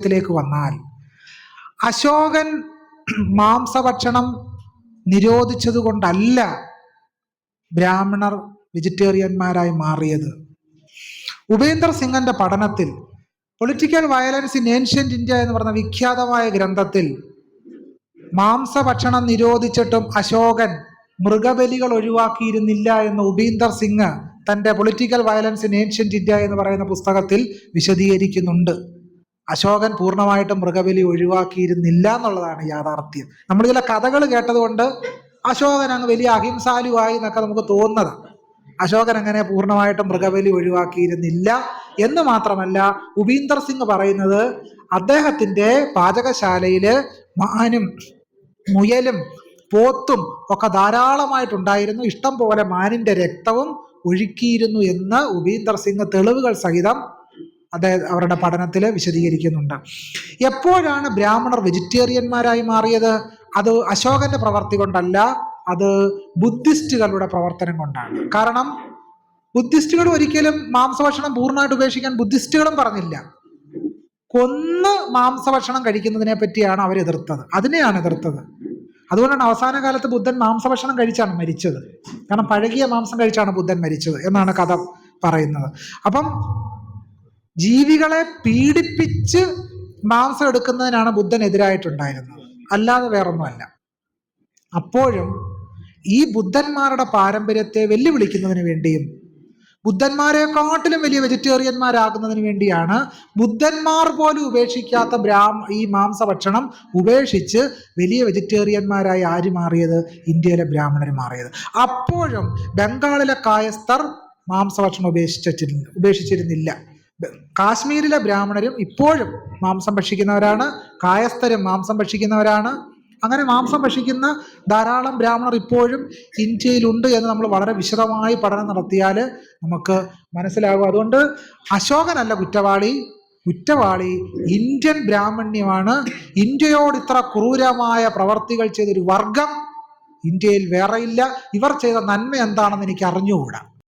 ത്തിലേക്ക് വന്നാൽ അശോകൻ മാംസഭക്ഷണം നിരോധിച്ചത് കൊണ്ടല്ല ബ്രാഹ്മണർ വെജിറ്റേറിയന്മാരായി മാറിയത്. ഉപേന്ദർ സിംഗന്റെ പഠനത്തിൽ political violence in ancient India എന്ന് പറഞ്ഞ വിഖ്യാതമായ ഗ്രന്ഥത്തിൽ മാംസഭക്ഷണം നിരോധിച്ചിട്ടും അശോകൻ മൃഗബലികൾ ഒഴിവാക്കിയിരുന്നില്ല എന്ന് ഉപീന്ദർ സിംഗ് തന്റെ political violence in ancient India എന്ന് പറയുന്ന പുസ്തകത്തിൽ വിശദീകരിക്കുന്നുണ്ട്. അശോകൻ പൂർണമായിട്ടും മൃഗബലി ഒഴിവാക്കിയിരുന്നില്ല എന്നുള്ളതാണ് യാഥാർത്ഥ്യം. നമ്മൾ ചില കഥകൾ കേട്ടതുകൊണ്ട് അശോകൻ അങ്ങ് വലിയ അഹിംസാലുവായി എന്നൊക്കെ നമുക്ക് തോന്നുന്നതാണ് അശോകൻ അങ്ങനെ പൂർണമായിട്ടും മൃഗബലി ഒഴിവാക്കിയിരുന്നില്ല എന്ന് മാത്രമല്ല ഉപീന്ദർ സിംഗ് പറയുന്നത് അദ്ദേഹത്തിന്റെ പാചകശാലയിൽ മാനും മുയലും പോത്തും ഒക്കെ ധാരാളമായിട്ടുണ്ടായിരുന്നു. ഇഷ്ടം പോലെ മാനിന്റെ രക്തവും ഒഴുക്കിയിരുന്നു എന്ന് ഉപീന്ദർ സിംഗ് തെളിവുകൾ സഹിതം അദ്ദേഹം അവരുടെ പഠനത്തിൽ വിശദീകരിക്കുന്നുണ്ട്. എപ്പോഴാണ് ബ്രാഹ്മണർ വെജിറ്റേറിയന്മാരായി മാറിയത്? അത് അശോകന്റെ പ്രവർത്തി കൊണ്ടല്ല അത് ബുദ്ധിസ്റ്റുകളുടെ പ്രവർത്തനം കൊണ്ടാണ്. കാരണം ബുദ്ധിസ്റ്റുകൾ ഒരിക്കലും മാംസഭക്ഷണം പൂർണമായിട്ട് ഉപേക്ഷിക്കാൻ ബുദ്ധിസ്റ്റുകളും പറഞ്ഞില്ല. കൊന്ന് മാംസഭക്ഷണം കഴിക്കുന്നതിനെ പറ്റിയാണ് അവർ എതിർത്തത്. അതിനെയാണ് എതിർത്തത്. അതുകൊണ്ടാണ് അവസാന കാലത്ത് ബുദ്ധൻ മാംസഭക്ഷണം കഴിച്ചാണ് മരിച്ചത്. കാരണം പഴകിയ മാംസം കഴിച്ചാണ് ബുദ്ധൻ മരിച്ചത് എന്നാണ് കഥ പറയുന്നത്. അപ്പം ജീവികളെ പീഡിപ്പിച്ച് മാംസം എടുക്കുന്നതിനാണ് ബുദ്ധൻ എതിരായിട്ടുണ്ടായിരുന്നത്. അല്ലാതെ വേറൊന്നുമല്ല. അപ്പോഴും ഈ ബുദ്ധന്മാരുടെ പാരമ്പര്യത്തെ വെല്ലുവിളിക്കുന്നതിന് വേണ്ടിയും ബുദ്ധന്മാരെക്കാട്ടിലും വലിയ വെജിറ്റേറിയന്മാരാകുന്നതിന് വേണ്ടിയാണ് ബുദ്ധന്മാർ പോലും ഉപേക്ഷിക്കാത്ത ബ്രാഹ്മ ഈ മാംസഭക്ഷണം ഉപേക്ഷിച്ച് വലിയ വെജിറ്റേറിയന്മാരായി ആര് മാറിയത്? ഇന്ത്യയിലെ ബ്രാഹ്മണർ മാറിയത്. അപ്പോഴും ബംഗാളിലെ കായസ്ഥർ മാംസഭക്ഷണം ഉപേക്ഷിച്ചിരുന്നില്ല ഉപേക്ഷിച്ചിരുന്നില്ല. കാശ്മീരിലെ ബ്രാഹ്മണരും ഇപ്പോഴും മാംസം ഭക്ഷിക്കുന്നവരാണ് കായസ്ഥരും മാംസം ഭക്ഷിക്കുന്നവരാണ്. അങ്ങനെ മാംസം ഭക്ഷിക്കുന്ന ധാരാളം ബ്രാഹ്മണർ ഇപ്പോഴും ഇന്ത്യയിലുണ്ട് എന്ന് നമ്മൾ വളരെ വിശദമായി പഠനം നടത്തിയാൽ നമുക്ക് മനസ്സിലാകും. അതുകൊണ്ട് അശോകനല്ല കുറ്റവാളി. കുറ്റവാളി ഇന്ത്യൻ ബ്രാഹ്മണ്യമാണ്. ഇന്ത്യയോട് ഇത്ര ക്രൂരമായ പ്രവർത്തികൾ ചെയ്തൊരു വർഗം ഇന്ത്യയിൽ വേറെയില്ല. ഇവർ ചെയ്ത നന്മ എന്താണെന്ന് എനിക്ക് അറിഞ്ഞുകൂടാ.